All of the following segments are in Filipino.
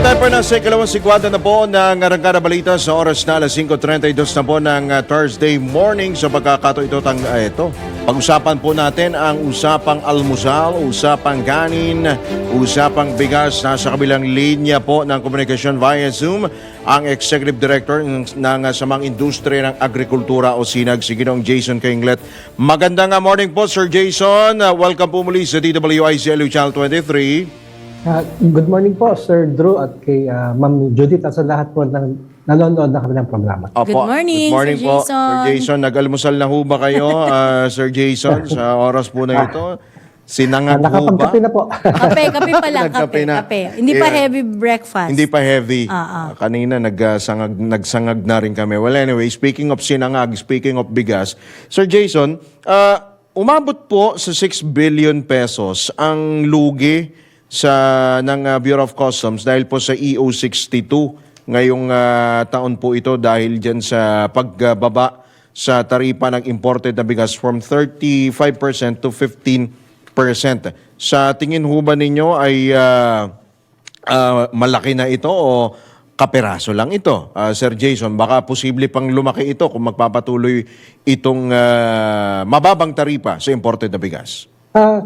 Alright, tayo pa na sa sigwada na po ng Arangkada Balita sa oras na alas 5.32 na po ng uh, Thursday morning sa pagkakato ito. Tang, uh, ito. Pag-usapan po natin ang usapang almusal, usapang ganin, usapang bigas. Nasa kabilang linya po ng komunikasyon via Zoom ang Executive Director ng, ng uh, Samang Industriya ng Agrikultura o SINAG, si Ginong Jason Kainglet. Magandang morning po, Sir Jason. Welcome po muli sa DWICLU Channel 23. Ah, good morning po, Sir Drew at kay ah, Ma'am Judith at sa lahat po ng nanonood ng kanilang programa. Opo. Good morning, Good morning Sir po, Jason. Sir Jason. Nag-almusal na ho ba kayo, ah, Sir Jason, sa oras po na ito? Ah, Sinangag ho ba? nakapagkape na po. Kape, kape pala, Nagkape kape, na. kape. Hindi pa Yeah. heavy breakfast. Hindi pa heavy. Ah. Kanina nagsangag, nagsangag na rin kami. Well, anyway, speaking of sinangag, speaking of bigas, Sir Jason, ah, umabot po sa 6 billion pesos ang lugi sa ng ah, Bureau of Customs dahil po sa E EO62 ngayong ah, taon po ito dahil diyan sa pagbaba sa taripa ng imported na bigas from 35% to 15%. Sa tingin ho ba ninyo ay ah, Ah, malaki na ito o kaperaso lang ito? Ah, Sir Jason, baka posible pang lumaki ito kung magpapatuloy itong ah, mababang taripa sa imported na bigas. Ah,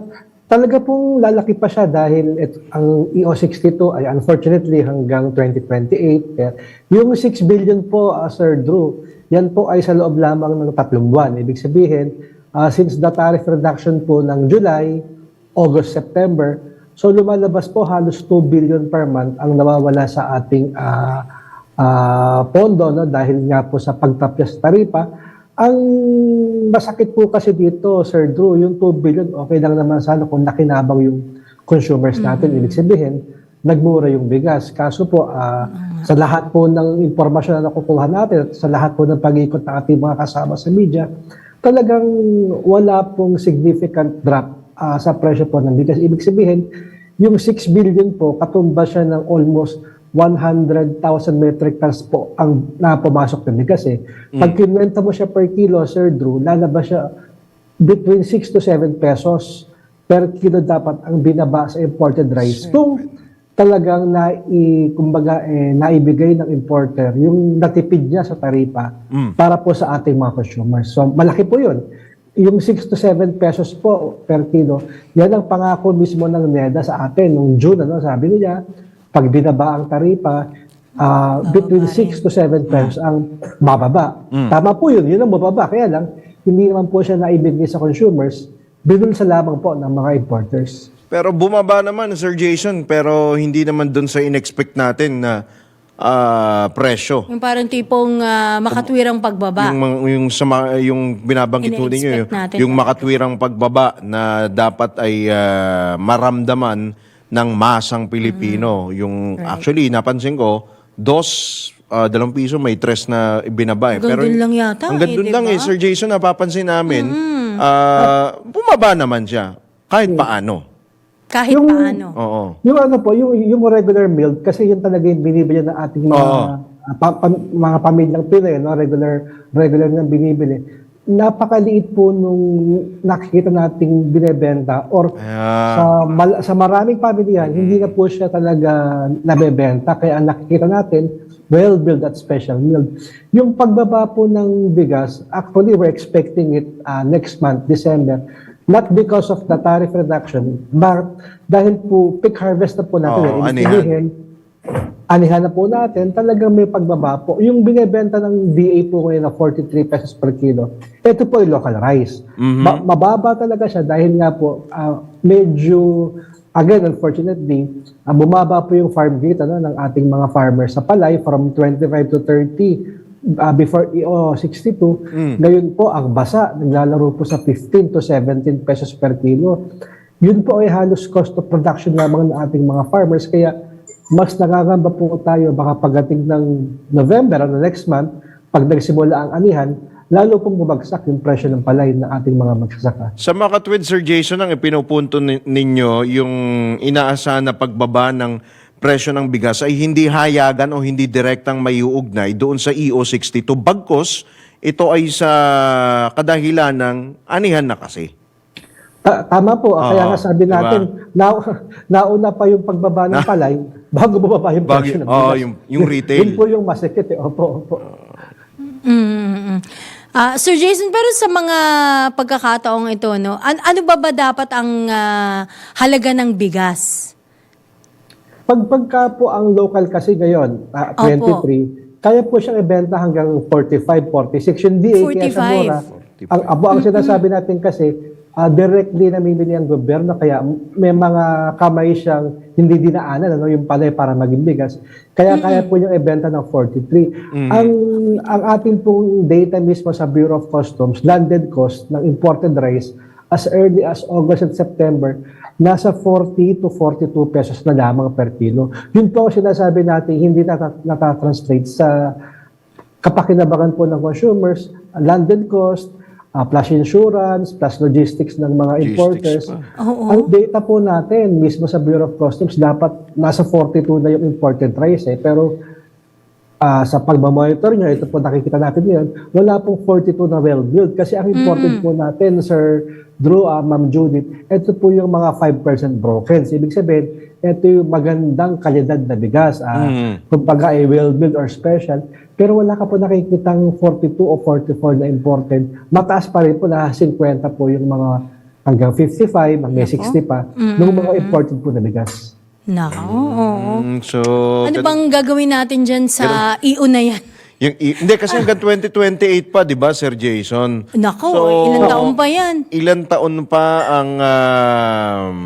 talaga pong lalaki pa siya dahil it, ang EO62 ay unfortunately hanggang 2028. Kaya yung 6 billion po, ah, Sir Drew, yan po ay sa loob lamang ng tatlong buwan. Ibig sabihin, ah, since the tariff reduction po ng July, August, September, so lumalabas po halos 2 billion per month ang nawawala sa ating ah, ah, pondo no, dahil nga po sa pagtapyas taripa. Ang masakit po kasi dito, Sir Drew, yung 2 billion, okay lang naman sana kung nakinabang yung consumers natin. Ibig sabihin, nagmura yung bigas. Kaso po, ah, sa lahat po ng impormasyon na nakukuha natin at sa lahat po ng pag-ikot ng ating mga kasama sa media, talagang wala pong significant drop ah, sa presyo po ng bigas. Ibig sabihin, yung 6 billion po, katumba siya ng almost 100,000 metric tons po ang napumasok ng bigas eh. Pag kinwenta mo siya per kilo, Sir Drew, lalabas siya between 6 to 7 pesos per kilo dapat ang binaba sa imported rice. Kung talagang nai, kumbaga, eh, naibigay ng importer yung natipid niya sa taripa para po sa ating mga consumers. So, malaki po yun. Yung 6 to 7 pesos po per kilo, yan ang pangako mismo ng NEDA sa atin nung June. Ano, sabi niya, pag binaba ang taripa, ah, between 6 to 7 pesos ang bababa. Tama po yun, yun ang bababa. Kaya lang, hindi naman po siya naibigay sa consumers, binulsa lamang po ng mga importers. Pero bumaba naman, Sir Jason, pero hindi naman doon sa in-expect natin na ah, presyo. Yung parang tipong ah, makatwirang pagbaba. Yung, yung, sa, mga- yung binabanggit ho ninyo, yung, natin. yung makatwirang pagbaba na dapat ay ah, maramdaman ng masang Pilipino. Yung actually napansin ko, dos ah, dalawang piso may tres na ibinaba eh. Hanggang dun lang yata Hanggang eh, dun di lang eh, Sir Jason, napapansin namin. ah, bumaba naman siya. Kahit paano. Kahit Yung- paano. Oo. Yung ano po, yung, yung regular milk, kasi yun talaga yung binibili ng ating mga, Oo. pa- pa- mga pamilyang Pinoy, no? regular, regular na binibili. Napakaliit po nung nakikita nating binebenta or Ah. sa, mal- sa maraming pamilya, hindi na po siya talaga nabebenta. Kaya ang nakikita natin, well-built at special milk. Yung pagbaba po ng bigas, actually we're expecting it ah, next month, December. Not because of the tariff reduction, but dahil po peak harvest na po natin. Oo, eh. Ibig anihan. sabihin, anihan na po natin, talagang may pagbaba po. Yung binebenta ng DA po ngayon na 43 pesos per kilo, ito po yung local rice. Ma- mababa talaga siya dahil nga po ah, medyo, again, unfortunately, ah, bumaba po yung farm gate ano, ng ating mga farmers sa palay from 25 to 30 ah, before EO 62. Ngayon po, ang basa, naglalaro po sa 15 to 17 pesos per kilo. Yun po ay halos cost of production lamang ng ating mga farmers. Kaya mas nakakamba po tayo baka pagdating ng November o next month, pag nagsimula ang anihan, lalo pong bumagsak yung presyo ng palay ng ating mga magsasaka. Sa Makatwid, Sir Jason, ang ipinupunto ni- ninyo, yung inaasahan na pagbaba ng presyo ng bigas ay hindi hayagan o hindi direktang maiuugnay doon sa E EO62. Bagkos, ito ay sa kadahilan ng anihan na kasi. Ta- tama po. Oo, Kaya nga sabi diba? natin, na, nauna pa yung pagbaba ng palay bago bumaba yung Bago- presyo ng oo, bigas. yung- yung retail. Yun po yung masikip. Eh. Opo, opo. Mm. Ah, Sir Jason, pero sa mga pagkakataong ito, no, an- ano ba ba dapat ang ah, halaga ng bigas? Pag pagka po ang local kasi ngayon, ah, Opo. 23, kaya po siyang ibenta hanggang 45, 46. Yung DA kaya sa 45. mura. Ang, abo, ang sinasabi natin kasi, ah, directly namimili ang gobyerno, kaya may mga kamay siyang hindi dinaanan, ano, yung palay para maging bigas. Kaya kaya po yung ibenta ng 43. Ang, ang ating pong data mismo sa Bureau of Customs, landed cost ng imported rice as early as August and September, nasa 40 to 42 pesos na lamang per kilo. Yun po ang sinasabi natin, hindi nata- natatranslate sa kapakinabangan po ng consumers, landed cost, ah, plus insurance, plus logistics ng mga Logistics importers. Oo. Ang data po natin, mismo sa Bureau of Customs, dapat nasa 42 na yung imported rice eh. Pero ah, sa pagmamonitor nyo, ito po nakikita natin ngayon, wala pong 42 na well-built. Kasi ang imported po natin, Sir Drew, ah, Ma'am Judith, ito po yung mga 5% broken. Ibig sabihin, ito yung magandang kalidad na bigas. Ah, Mm. Kumbaga ay well-built or special. Pero wala ka po nakikitang 42 o 44 na imported. Mataas pa rin po na 50 po yung mga hanggang 55, may 60 pa, ng mga imported po na bigas. Nako, oo. Mm, so, Ano bang gagawin natin dyan sa iyo na yan? yung, i- hindi, kasi hanggang 2028 pa, di ba, Sir Jason? Nako, So, ilang taon pa yan? Ilan taon pa ang... um,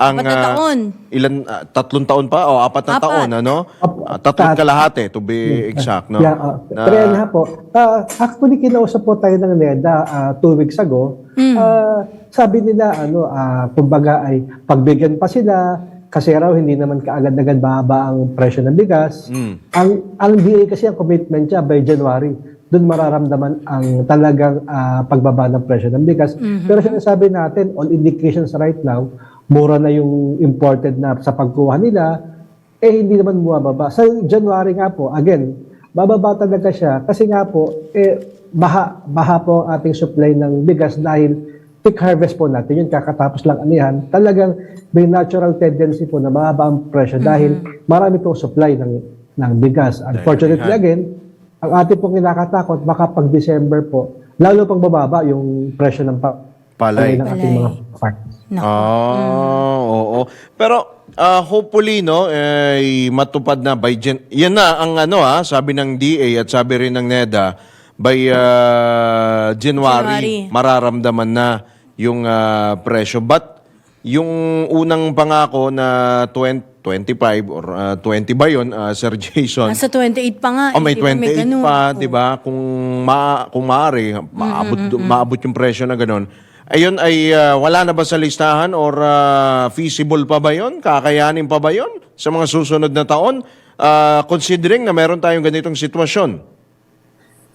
ang Apat na ah, taon. ilan ah, tatlong taon pa o apat na Apat. taon ano? Ap- Ah, tatlong tat- kalahati to be exact no. Yeah, uh, Na- pero yan nga po. Ah, actually, kinausap po tayo ng NEDA ah, two weeks ago. Ah, sabi nila, ano, ah, kumbaga ay pagbigyan pa sila kasi raw hindi naman kaagad-agad bababa ang presyo ng bigas. Mm. Ang ang DA kasi ang commitment niya by January, doon mararamdaman ang talagang ah, pagbaba ng presyo ng bigas. Pero sinasabi natin, all indications right now, mura na yung imported na sa pagkuha nila, eh hindi naman bumababa. Sa January nga po, again, bababa talaga siya kasi nga po, eh, baha, baha po ang ating supply ng bigas dahil peak harvest po natin, yun kakatapos lang anihan, talagang may natural tendency po na bababa ang presyo dahil marami pong supply ng, ng bigas. Unfortunately again, ang ating pong kinakatakot, baka pag December po, lalo pang bababa yung presyo ng pa- Palay. ng ating Palay. mga farmers. Nako. Ah, oo. Pero ah, hopefully no, eh, matupad na by Jan- Yan na ang ano ha, sabi ng DA at sabi rin ng NEDA by ah, January, January. mararamdaman na yung ah, presyo. But yung unang pangako na 20, 25 or ah, 20 ba yun, ah, Sir Jason? Nasa 28 pa nga. Oh, may Di ba 28 ganun? pa, 'di ba? Kung ma kung maaari, maabot maabot yung presyo na ganun. Ayun ay ah, wala na ba sa listahan or ah, feasible pa ba 'yon? Kakayanin pa ba 'yon sa mga susunod na taon? Ah, considering na meron tayong ganitong sitwasyon.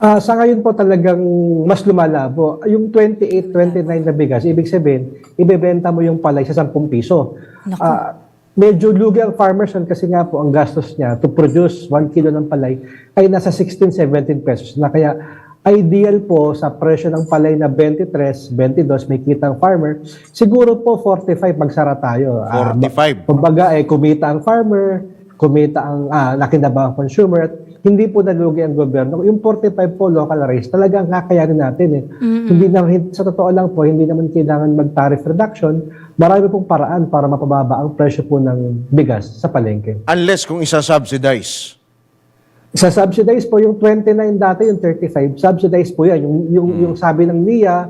Ah, sa ngayon po talagang mas lumalabo. Yung 28, 29 na bigas, ibig sabihin, ibebenta mo yung palay sa 10 piso. Naku. Ah, medyo lugi ang farmers yan kasi nga po ang gastos niya to produce 1 kilo ng palay ay nasa 16, 17 pesos na. Kaya ideal po sa presyo ng palay na 23, 22, may kita ang farmer, siguro po 45 magsara tayo. Ah, 45. Kumbaga, eh, kumita ang farmer, kumita ang ah, nakinabang ang consumer, at hindi po nalugi ang gobyerno. Yung 45 po local rates, talagang kakayanin natin eh. Hindi na, sa totoo lang po, hindi naman kailangan mag-tariff reduction. Marami pong paraan para mapababa ang presyo po ng bigas sa palengke. Unless kung isa-subsidize. Sa subsidize po, yung 29 dati, yung 35, subsidize po yan. Yung, yung, yung sabi ng NIA,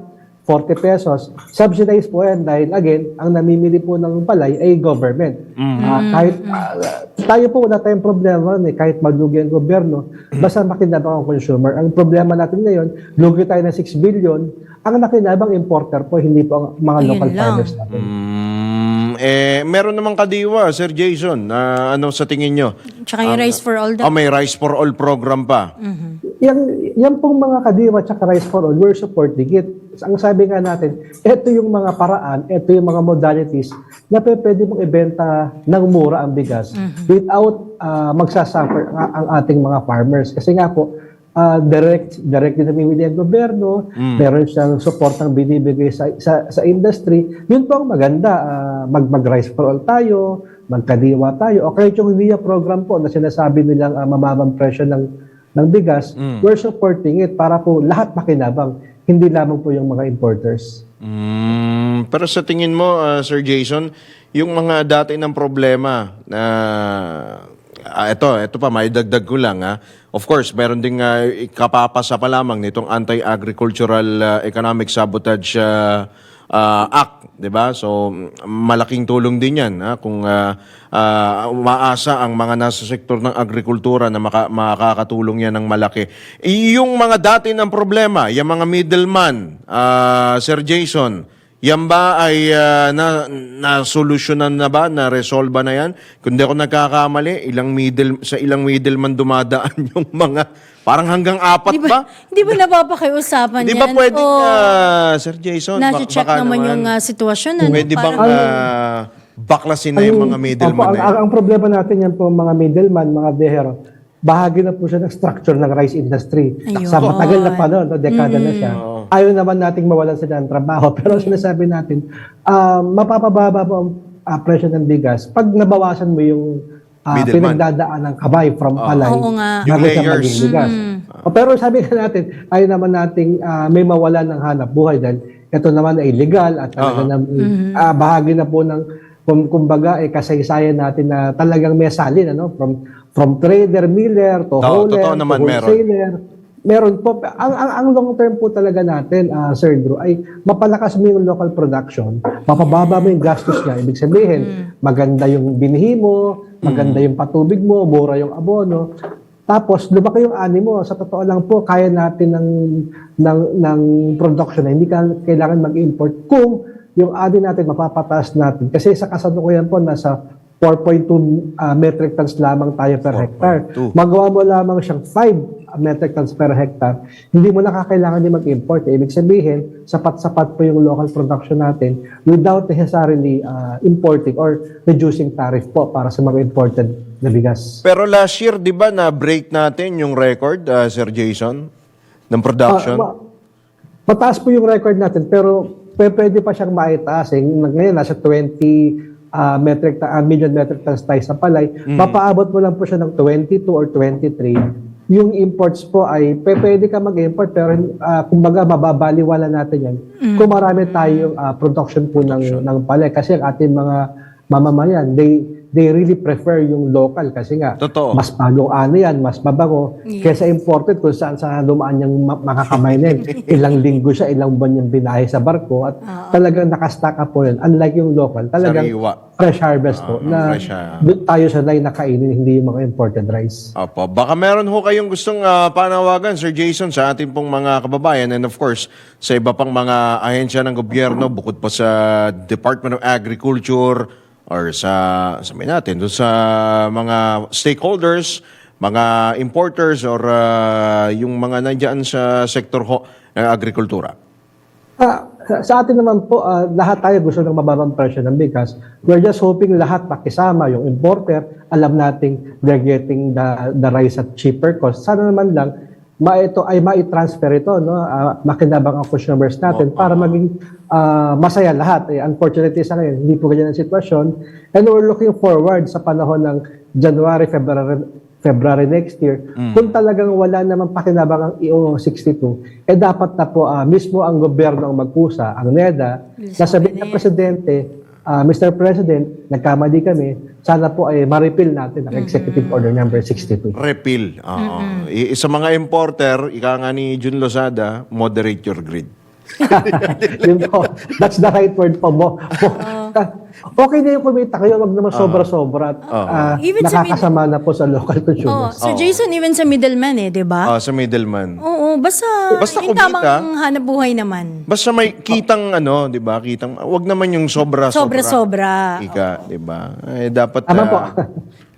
40 pesos. Subsidize po yan dahil again, ang namimili po ng palay ay government. Ah, kahit ah, tayo po wala tayong problema nun eh, kahit maglugi ang gobyerno, basta makinabang ang consumer. Ang problema natin ngayon, lugi tayo ng 6 billion, ang nakinabang importer po, hindi po ang mga Ayun local lang. farmers natin. Mm, eh meron namang kadiwa, Sir Jason. na ano sa tingin nyo? Tsaka yung Rice for All. Oh, may Rice for All program pa. Yan, yan pong mga kadiwa at Rice for All, we're supporting it. Ang sabi nga natin, ito yung mga paraan, ito yung mga modalities na pwede mong ibenta ng mura ang bigas without ah, magsasuffer ang, ang ating mga farmers. Kasi nga po, ah, direct direct din namimili ang gobyerno, meron siyang suportang binibigay sa, sa sa industry. Yun po ang maganda. Ah, mag mag-rice for all tayo, magkadiwa tayo. O kahit yung VIA program po na sinasabi nilang uh, mababang presyo ng ng bigas, we're supporting it para po lahat makinabang, hindi lamang po yung mga importers. Mm, pero sa tingin mo, ah, Sir Jason, yung mga dati ng problema na ah, ito, ito pa, may dagdag ko lang ha. Of course, meron ding ah, kapapasa pa lamang nitong Anti-Agricultural ah, Economic Sabotage ah, ah, Act, 'di ba? So malaking tulong din 'yan ha kung ah, ah, umaasa ang mga nasa sektor ng agrikultura na maka, makakatulong 'yan ng malaki. Yung mga dati ng problema, yung mga middleman, ah, Sir Jason, yan ba ay ah, na, na-solusyonan na ba? Na-resolve ba na yan? Kung di ako nagkakamali, ilang middle, sa ilang middleman dumadaan yung mga, parang hanggang apat Di ba? ba, di ba napapakiusapan yan? ba pwedeng, ah, Sir Jason? ba- nasi-check baka naman yung ah, sitwasyon. Ano? Pwede bang Parang- ah, baklasin na yung mga middleman Opo, na ang, yan? ang, ang problema natin yan po mga middleman, mga dehero, bahagi na po siya ng structure ng rice industry. Ayun. Sa matagal na panahon, no, dekada na siya. Ayaw naman nating mawalan sila ng trabaho. Pero sinasabi natin, ah, mapapababa po ang ah, presyo ng bigas pag nabawasan mo yung Middleman. pinagdadaan ng kabay from palay. Oo nga. Yung layers. maging bigas. O, pero sabi nga natin, ayaw naman nating ah, may mawalan ng hanap buhay dahil ito naman ay legal at talaga na, ah, bahagi na po ng kum, kumbaga eh, kasaysayan natin na talagang may salin ano? From from trader miller to Oo, wholesaler totoo naman, to meron. wholesaler. Meron po. Ang, ang ang long term po talaga natin ah, Sir Drew ay mapalakas mo yung local production mapababa mo yung gastos niya. Ibig sabihin maganda yung binhi mo maganda yung patubig mo mura yung abono. Tapos lumaki yung ani mo. Sa totoo lang po kaya natin ng ng ng production na hindi ka kailangan mag-import kung yung ani natin mapapataas natin kasi sa kasalukuyan po nasa 4.2 ah, metric tons lamang tayo per hectare. 4.2. Magawa mo lamang siyang 5 metric tons per hectare, hindi mo nakakailangan din mag-import. Ibig sabihin, sapat-sapat po yung local production natin without necessarily ah, importing or reducing tariff po para sa mga imported na bigas. Pero last year, di ba, na-break natin yung record, ah, Sir Jason, ng production? Ah, ma- mataas po yung record natin pero pwede pa siyang maitaas. Eh. Ngayon, nasa 20 ah, metric ta- ah, million metric tons tayo sa palay. Mapaabot mo lang po siya ng 22 or 23. Yung imports po ay pwede ka mag-import pero ah, kumbaga mababaliwala natin yan kung marami tayong ah, production po ng, ng palay. Kasi ang ating mga mamamayan, they they really prefer yung local kasi nga Totoo. mas bagong ano yan, mas mabango kaysa imported kung saan saan dumaan yung ma- makakamay na yun. Ilang linggo siya, ilang buwan yung binahe sa barko at talagang nakastack up po yun. Unlike yung local, talagang Sariwa. fresh harvest po na fresh, ah. doon tayo sanay nakainin, hindi yung mga imported rice. Opo. Baka meron ho kayong gustong ah, panawagan, Sir Jason, sa ating pong mga kababayan and of course, sa iba pang mga ahensya ng gobyerno, bukod pa sa Department of Agriculture or sa, sabihin natin, doon sa mga stakeholders, mga importers or ah, yung mga nandiyan sa sektor ho, ng agrikultura. Ah, sa- atin naman po, ah, lahat tayo gusto ng mababang presyo ng bigas. We're just hoping lahat makisama, yung importer, alam nating they're getting the, the rice at cheaper cost. Sana naman lang, ma ito ay mai-transfer ito, no? Ah, makinabang ang consumers natin para maging ah, masaya lahat. Eh, unfortunately sa ngayon, hindi po ganyan ang sitwasyon. And we're looking forward sa panahon ng January, February, February next year, kung talagang wala namang pakinabang ang EO 62, eh dapat na po ah, mismo ang gobyerno ang magkusa, ang NEDA, nasabi ng Presidente, ah, Mr. President, nagkamali kami, sana po ay ma-repeal natin ang Executive Order number 62. Repeal. Oo. I- Sa mga importer, ika nga ni Jun Lozada, moderate your greed. Yun po, that's the right word po mo. okay na yung kumita kayo, wag naman sobra-sobra at ah, Even sa nakakasama na po sa local Oh, consumers. Sir Jason, even sa middleman eh, di ba? Ah, sa middleman. Oo, basta, Basta yung kumita. tamang hanap buhay naman. Basta may kitang ano, 'di ba? Kitang wag naman yung sobra Sobra-sobra. Ika, 'di ba? Eh dapat Tama po. ah,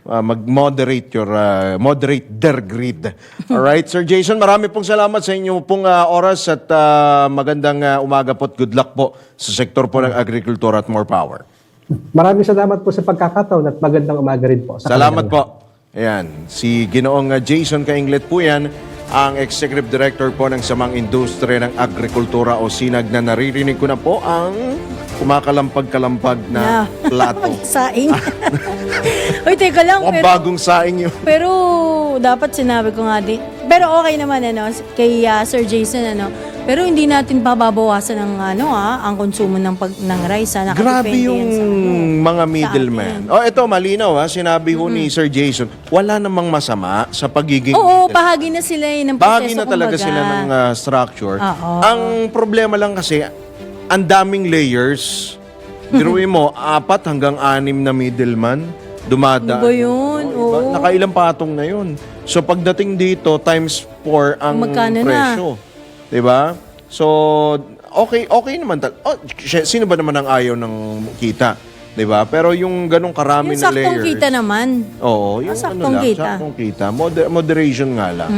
ah, mag-moderate your ah, moderate their greed. All right, Sir Jason, marami pong salamat sa inyo pong ah, oras at ah, magandang ah, umaga po at good luck po sa sektor po ng agrikultura at more power. Maraming salamat po sa pagkakataon at magandang umaga rin po. Sa Salamat kanilang po. Ayan, si Ginoong Jason Kainglet po yan, ang Executive Director po ng Samang Industriya ng Agrikultura o SINAG na naririnig ko na po ang kumakalampag-kalampag na Yeah. plato. Saing. Uy, teka lang. Mukhang Pero, bagong saing yun. pero dapat sinabi ko nga din. Pero okay naman ano, kay ah, Sir Jason ano. Pero hindi natin pababawasan ng ano ah, ang konsumo ng pag ng rice ah. Grabe yung sa ano. mga middleman. Oh, ito malinaw ha, sinabi ho ni Sir Jason, wala namang masama sa pagiging Oo, middleman. bahagi na sila eh, ng proseso. Bahagi na talaga kumbaga. sila ng uh, structure. Oo. Ang problema lang kasi, ang daming layers. Biruin mo, apat hanggang anim na middleman dumadaan. Ano ba yun? Oo, iba- Oo. Nakailang patong na yun. So pagdating dito, times 4 ang Magkano na? presyo. 'Di ba? So, okay, okay naman. tal- Oh, sino ba naman ang ayaw ng kita? 'Di ba? Pero yung ganong karami Yung na saktong layers. kita naman. Oo, yung Ah, ano saktong lang, kita. saktong kita. Moder- moderation nga lang.